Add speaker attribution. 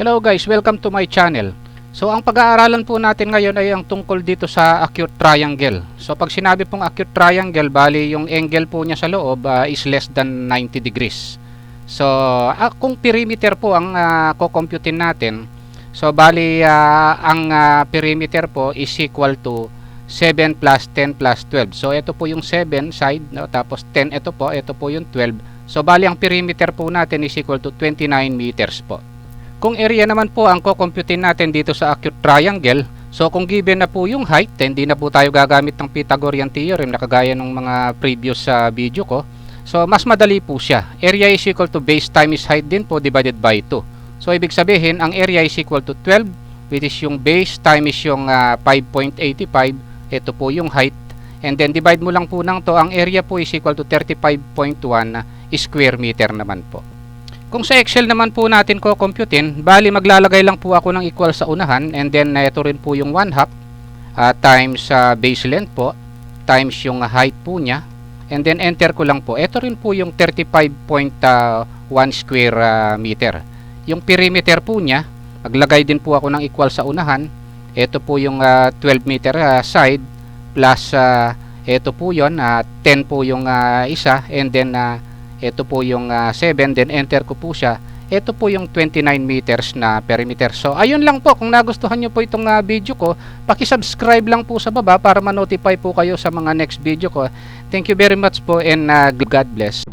Speaker 1: Hello guys, welcome to my channel. So ang pag-aaralan po natin ngayon ay ang tungkol dito sa acute triangle. So pag sinabi pong acute triangle, bali yung angle po niya sa loob ah, is less than 90 degrees. So ah, kung perimeter po ang uh, kukomputin natin, so bali ah, ang ah, perimeter po is equal to 7 plus 10 plus 12. So ito po yung 7 side, no? tapos 10 ito po, ito po yung 12. So bali ang perimeter po natin is equal to 29 meters po. Kung area naman po ang kukomputin natin dito sa acute triangle, so kung given na po yung height, hindi na po tayo gagamit ng Pythagorean theorem na kagaya ng mga previous sa video ko. So mas madali po siya. Area is equal to base times height din po divided by 2. So ibig sabihin, ang area is equal to 12 which is yung base times yung ah, 5.85. Ito po yung height. And then divide mo lang po ng to, ang area po is equal to 35.1 square meter naman po. Kung sa Excel naman po natin ko computein, bali maglalagay lang po ako ng equal sa unahan and then uh, ito rin po yung 1 half uh, times uh, base length po times yung height po niya and then enter ko lang po. Ito rin po yung 35.1 square uh, meter. Yung perimeter po niya, maglagay din po ako ng equal sa unahan. Ito po yung uh, 12 meter uh, side plus uh, ito po yon uh, 10 po yung uh, isa and then uh, ito po yung uh, 7 then enter ko po siya. Ito po yung 29 meters na perimeter. So ayun lang po. Kung nagustuhan nyo po itong uh, video ko paki-subscribe lang po sa baba para ma-notify po kayo sa mga next video ko. Thank you very much po and uh, God bless